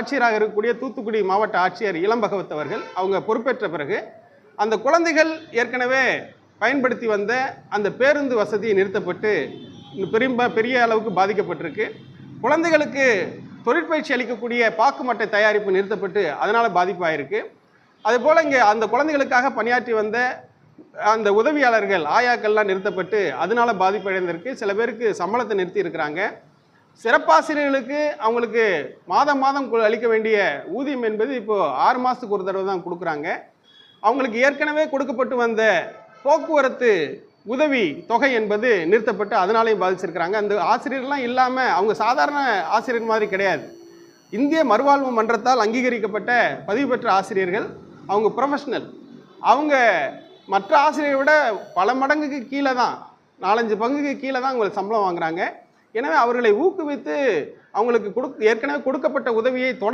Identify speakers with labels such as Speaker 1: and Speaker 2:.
Speaker 1: ஆட்சியராக இருக்கக்கூடிய தூத்துக்குடி மாவட்ட ஆட்சியர் இளம்பகவத் அவர்கள் அவங்க பொறுப்பேற்ற பிறகு அந்த குழந்தைகள் ஏற்கனவே பயன்படுத்தி வந்த அந்த பேருந்து வசதி நிறுத்தப்பட்டு பெரும்ப பெரிய பெரிய அளவுக்கு பாதிக்கப்பட்டிருக்கு. குழந்தைகளுக்கு தொழிற்பயிற்சி அளிக்கக்கூடிய பாக்குமட்டை தயாரிப்பு நிறுத்தப்பட்டு அதனால் பாதிப்பாயிருக்கு. அதுபோல் இங்கே அந்த குழந்தைகளுக்காக பணியாற்றி வந்த அந்த உதவியாளர்கள் ஆயாக்கள்லாம் நிறுத்தப்பட்டு அதனால் பாதிப்படைந்திருக்கு. சில பேருக்கு சம்பளத்தை நிறுத்தி இருக்கிறாங்க சிறப்பாசிரியர்களுக்கு அவங்களுக்கு மாதம் மாதம் கு- அளிக்க வேண்டிய ஊதியம் என்பது இப்போது ஆறு மாதத்துக்கு ஒரு தடவை தான் கொடுக்குறாங்க. அவங்களுக்கு ஏற்கனவே கொடுக்கப்பட்டு வந்த போக்குவரத்து உதவி தொகை என்பது நிறுத்தப்பட்டு அதனாலையும் பாதிச்சிருக்கிறாங்க. அந்த ஆசிரியர்லாம் இல்லாமல் அவங்க சாதாரண ஆசிரியர் மாதிரி கிடையாது. இந்திய மறுவாழ்வு மன்றத்தால் அங்கீகரிக்கப்பட்ட பதிவு பெற்ற ஆசிரியர்கள் அவங்க ப்ரொஃபஷ்னல் அவங்க மற்ற ஆசிரியரை விட பல மடங்குக்கு கீழே தான் நாலஞ்சு பங்குக்கு கீழே தான் அவங்களுக்கு சம்பளம் வாங்குறாங்க. எனவே அவர்களை ஊக்குவித்து அவங்களுக்கு கொடு ஏற்கனவே கொடுக்கப்பட்ட உதவியை தொடர்